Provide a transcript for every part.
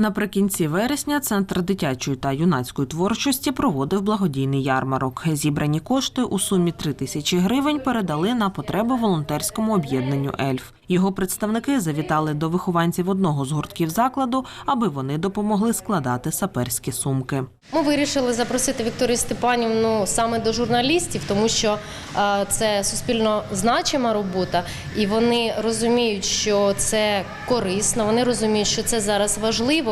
Наприкінці вересня центр дитячої та юнацької творчості проводив благодійний ярмарок. Зібрані кошти у сумі 3 тисячі гривень передали на потреби волонтерському об'єднанню Ельф. Його представники завітали до вихованців одного з гуртків закладу, аби вони допомогли складати саперські сумки. Ми вирішили запросити Вікторію Степанівну саме до журналістів, тому що це суспільно значима робота, і вони розуміють, що це корисно, вони розуміють, що це зараз важливо,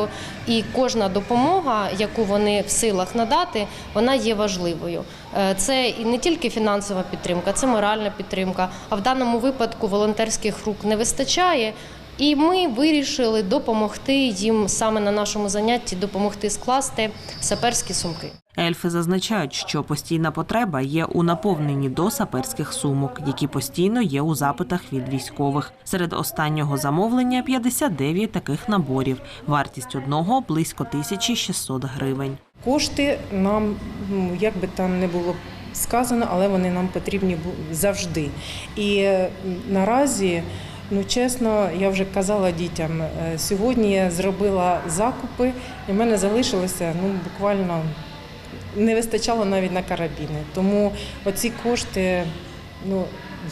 і кожна допомога, яку вони в силах надати, вона є важливою. Е, Це і не тільки фінансова підтримка, це моральна підтримка. А в даному випадку волонтерських рук не вистачає. І ми вирішили допомогти їм саме на нашому занятті допомогти скласти саперські сумки. Ельфи зазначають, що постійна потреба є у наповненні до саперських сумок, які постійно є у запитах від військових. Серед останнього замовлення 59 таких наборів. Вартість одного близько 1600 гривень. Кошти нам, ну, як би там не було сказано, але вони нам потрібні завжди. І наразі, ну чесно, я вже казала дітям, е, сьогодні я зробила закупи, і в мене залишилося ну, буквально не вистачало навіть на карабіни. Тому оці кошти ну,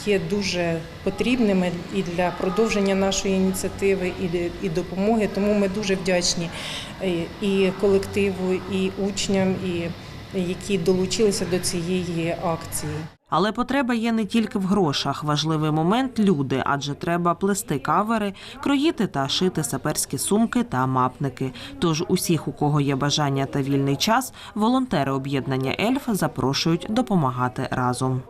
є дуже потрібними і для продовження нашої ініціативи, і, допомоги. Тому ми дуже вдячні і- і колективу, і учням, і які долучилися до цієї акції. Але потреба є не тільки в грошах. Важливий момент люди, адже треба плести кавери, кроїти та шити саперські сумки та мапники. Тож усіх, у кого є бажання та вільний час, волонтери об'єднання Ельф запрошують допомагати разом.